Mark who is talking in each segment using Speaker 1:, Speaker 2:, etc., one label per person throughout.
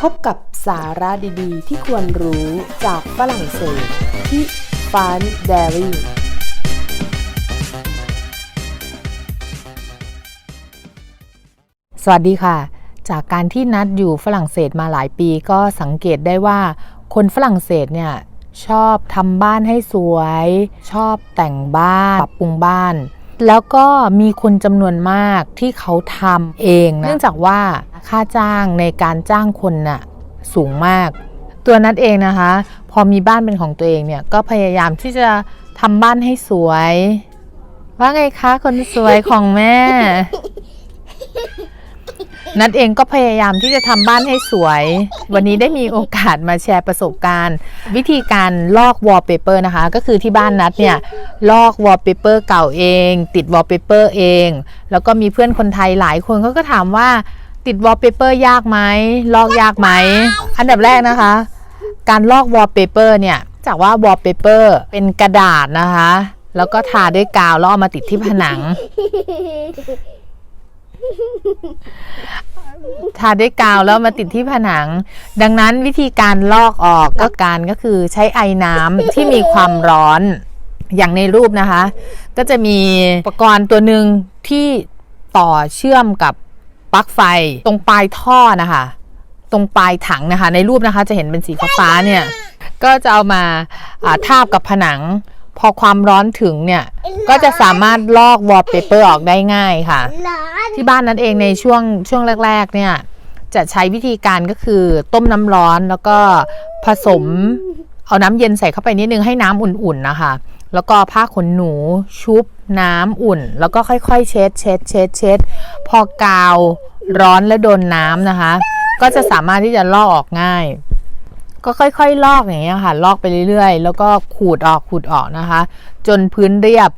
Speaker 1: พบกับสาระดีๆ ที่ควรรู้จากฝรั่งเศสที่ฟานเดรี่
Speaker 2: สวัสดีค่ะ จากการที่นัดอยู่ฝรั่งเศสมาหลายปีก็สังเกตได้ว่าคนฝรั่งเศสเนี่ยชอบทำบ้านให้สวย ชอบแต่งบ้านปรับปรุงบ้าน แล้วก็มีคนจำนวนมากที่เขาทำเองนะเนื่องจากว่า ค่าจ้างในการจ้างคนน่ะสูงมาก ตัวนัดเองนะคะ พอมีบ้านเป็นของตัวเองเนี่ยก็พยายามที่จะทำบ้านให้สวย ว่าไงคะคนสวยของแม่ นัดเองก็พยายามที่จะทำบ้านให้สวย วันนี้ได้มีโอกาสมาแชร์ประสบการณ์ วิธีการลอกวอลเปเปอร์นะคะ ก็คือที่บ้านนัดเนี่ยลอกวอลเปเปอร์เก่าเอง ติดวอลเปเปอร์เอง แล้วก็มีเพื่อนคนไทยหลายคนเขาก็ถามว่า ติดวอลเปเปอร์ยากไหมลอกยากไหม อันดับแรกนะคะ การลอกวอลเปเปอร์เนี่ย จากว่าวอลเปเปอร์เป็นกระดาษนะคะ แล้วก็ทาด้วยกาวแล้วเอามาติดที่ผนัง ทาด้วยกาวแล้วมาติดที่ผนัง ดังนั้นวิธีการลอกออกก็การก็คือใช้ไอน้ำที่มีความร้อนอย่างในรูปนะคะ ก็จะมีอุปกรณ์ตัวหนึ่งที่ต่อเชื่อมกับป ลั๊กไฟ ตรงปลายท่อนะคะ ตรงปลายถังนะคะ ในรูปนะคะจะเห็นเป็นสีฟ้าเนี่ย ก็จะเอามาทาบกับผนัง พอความร้อนถึงเนี่ย ก็จะสามารถลอกวอลเปเปอร์ออกได้ง่ายค่ะ ที่บ้านนั้นเองในช่วงช่วงแรก ๆ เนี่ยจะใช้วิธีการก็คือต้มน้ำร้อนแล้วก็ผสมเอาน้ำเย็นใส่เข้าไปนิดนึงให้น้ำอุ่นๆนะคะ แล้วก็ผ้าขนหนูชุบน้ำอุ่น แล้วก็ค่อยๆ เช็ดเช็ดเช็ดเช็ดพอกาวร้อนและโดนน้ำนะคะ ก็จะสามารถที่จะลอกออกง่าย ก็ค่อยๆ ลอกอย่างเงี้ยค่ะ ลอกไปเรื่อยๆ แล้วก็ขูดออกขูดออกนะคะ จนพื้นเรียบ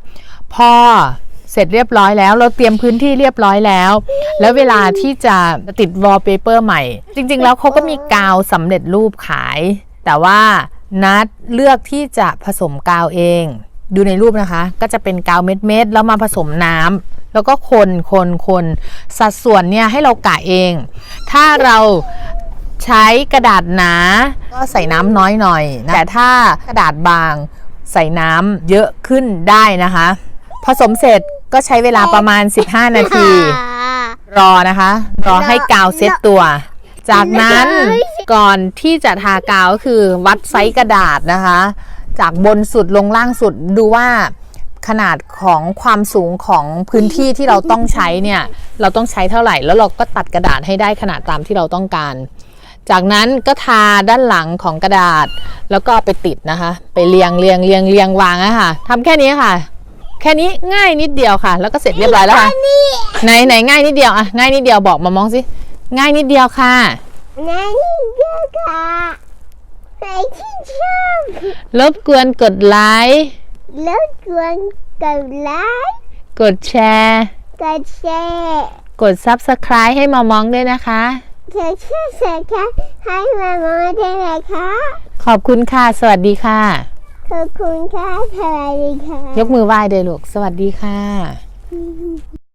Speaker 2: พอเสร็จเรียบร้อยแล้ว เราเตรียมพื้นที่เรียบร้อยแล้ว แล้วเวลาที่จะติดวอลเปเปอร์ใหม่ จริงๆ แล้วเขาก็มีกาวสำเร็จรูปขาย แต่ว่า นัดเลือกที่จะผสมกาวเอง ดูในรูปนะคะ ก็จะเป็นกาวเม็ดๆแล้วมาผสมน้ำแล้วก็คนคนคนสัดส่วนเนี่ยให้เรากะเอง ถ้าเราใช้กระดาษหนา ก็ใส่น้ำน้อยหน่อยนะแต่ถ้ากระดาษบางใส่น้ำเยอะขึ้นได้นะคะ ผสมเสร็จก็ใช้เวลาประมาณ 15 นาที รอนะคะ รอให้กาวเซ็ตตัว จากนั้น ก่อนที่จะทากาวก็คือวัดไซส์กระดาษนะคะ จากบนสุดลงล่างสุดดูว่าขนาดของความสูงของพื้นที่ที่เราต้องใช้เนี่ย เราต้องใช้เท่าไหร่ แล้วเราก็ตัดกระดาษให้ได้ขนาดตามที่เราต้องการ จากนั้นก็ทาด้านหลังของกระดาษ แล้วก็เอาไปติดนะคะ ไปเรียงเรียงเรียงเรียงวางอะค่ะทำแค่นี้ค่ะ แค่นี้ง่ายนิดเดียวค่ะ แล้วก็เสร็จเรียบร้อยแล้วค่ะไหนไหนง่ายนิดเดียวอะง่ายนิดเดียวบอกมามองสิง่ายนิดเดียวค่ะ
Speaker 3: นั่นเดียวค่ะใส่ที่ชอบ
Speaker 2: รบกวนกดไลค์
Speaker 3: แล้วกวนกดไลค์
Speaker 2: กดแชร์
Speaker 3: กดแชร์
Speaker 2: กด Subscribe ให้มามองด้วยนะคะ
Speaker 3: เธอช่วยเสียค่ะให้มามาได้เลยค่ะ
Speaker 2: ขอบคุณค่ะ สวัสดีค่ะ
Speaker 3: ขอบคุณค่ะสวัสดีค่ะ
Speaker 2: ยกมือไหว้เลยลูก สวัสดีค่ะ